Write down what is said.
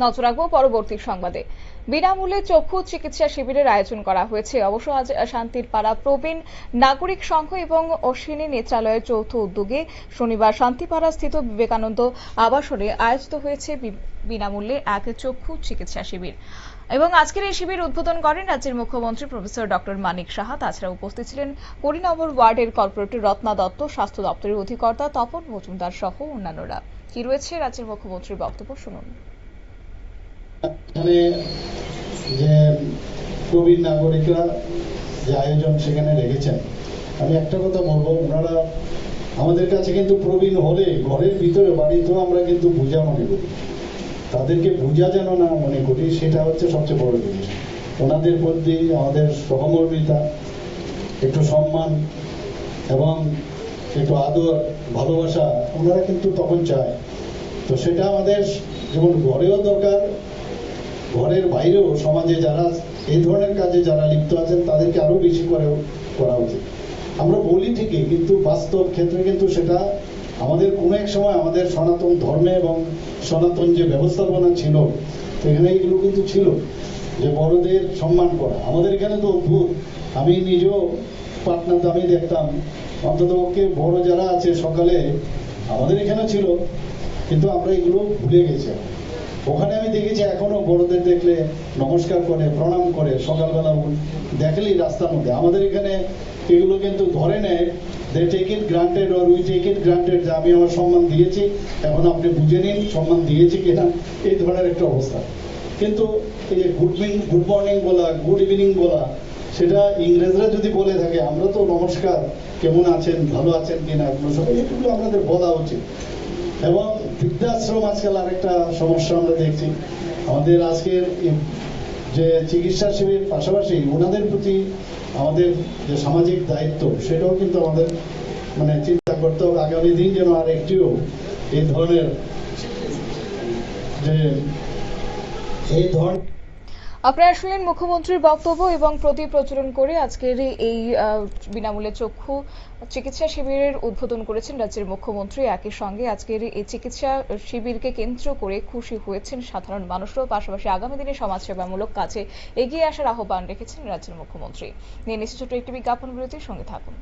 নজর রাখব পরবর্তী সংবাদে। বিনামূল্যে চক্ষু চিকিৎসা শিবিরের আয়োজন করা হয়েছে। অবশ্য আজ শান্তির পাড়া প্রবীণ নাগরিক সংঘ এবং অশ্বিনী নেত্রালয়ের যৌথ উদ্যোগে শনিবার শান্তিপাড়া স্থিত বিবেকানন্দ আবাসনে আয়োজিত হয়েছে বিনামূল্যে এক চক্ষু চিকিৎসা শিবির। এবং আজকের এই শিবির উদ্বোধন করেন রাজ্যের মুখ্যমন্ত্রী প্রফেসর ডক্টর মানিক সাহা। তাছাড়া উপস্থিত ছিলেন কুড়ি নম্বর ওয়ার্ডের কর্পোরেটর রত্না দত্ত, স্বাস্থ্য দপ্তরের অধিকর্তা তপন মজুমদার সহ অন্যান্যরা। কি রয়েছে রাজ্যের মুখ্যমন্ত্রীর বক্তব্য শুনুন। এখানে যে প্রবীণ নাগরিকরা যে আয়োজন সেখানে রেখেছেন। আমি একটা কথা বলব, ওনারা আমাদের কাছে কিন্তু প্রবীণ হলে ঘরের ভিতরে বাড়িতেও আমরা কিন্তু পূজা মনে করি। তাদেরকে পূজা যেন না মনে করি, সেটা হচ্ছে সবচেয়ে বড় জিনিস। ওনাদের প্রতি আমাদের সহমর্মিতা, একটু সম্মান এবং একটু আদর, ভালোবাসা ওনারা কিন্তু তখন চায়। তো সেটা আমাদের, যেমন ঘরেও দরকার ঘরের বাইরেও সমাজে যারা এই ধরনের কাজে যারা লিপ্ত আছেন, তাদেরকে আরও বেশি করে করা উচিত। আমরা বলি ঠিকই, কিন্তু বাস্তব ক্ষেত্রে কিন্তু সেটা আমাদের কোনো এক সময় আমাদের সনাতন ধর্মে এবং সনাতন যে ব্যবস্থাপনা ছিল সেখানে এগুলো কিন্তু ছিল, যে বড়দের সম্মান করা। আমাদের এখানে তো অদ্ভুত। আমি নিজেও পাটনাতে আমি দেখতাম, অন্তত পক্ষে বড় যারা আছে সকালে, আমাদের এখানে ছিল, কিন্তু আমরা এগুলো ভুলে গেছি। ওখানে আমি দেখেছি এখনও বড়দের দেখলে নমস্কার করে, প্রণাম করে, সকালবেলা দেখলেই রাস্তার মধ্যে। আমাদের এখানে এগুলো কিন্তু ধরে নেয় they take granted or we take it granted যে আমি আমার সম্মান দিয়েছি, এখন আপনি বুঝে নিন সম্মান দিয়েছি কিনা। এই ধরনের একটা অবস্থা। কিন্তু এই যে গুড গুড মর্নিং বলা গুড ইভিনিং বলা, সেটা ইংরেজরা যদি বলে থাকে, আমরা তো নমস্কার, কেমন আছেন, ভালো আছেন কিনা? এগুলো সব এগুলো আমাদের বলা উচিত। এবং বৃদ্ধাশ্রম আজকাল আরেকটা সমস্যা আমরা দেখছি। আমাদের আজকের যে চিকিৎসা শিবির পাশাপাশি ওনাদের প্রতি আমাদের যে সামাজিক দায়িত্ব, সেটাও কিন্তু আমাদের মানে চিন্তা করতে হবে। আগামী দিন যেন আর একটিও এই ধরনের যে এই ধরনের আপনারা শুনলেন মুখ্যমন্ত্রীর বক্তব্য এবং প্রতি প্রচলন করে আজকের এই বিনামূল্যে চক্ষু চিকিৎসা শিবিরের উদ্বোধন করেছেন রাজ্যের মুখ্যমন্ত্রী। একই সঙ্গে আজকের এই চিকিৎসা শিবিরকে কেন্দ্র করে খুশি হয়েছেন সাধারণ মানুষরাও। পাশাপাশি আগামী দিনে সমাজসেবামূলক কাজে এগিয়ে আসার আহ্বান রেখেছেন রাজ্যের মুখ্যমন্ত্রী। নিয়ে নিচ্ছে ছোট্ট একটি বিজ্ঞাপন বিরতির সঙ্গে থাকুন।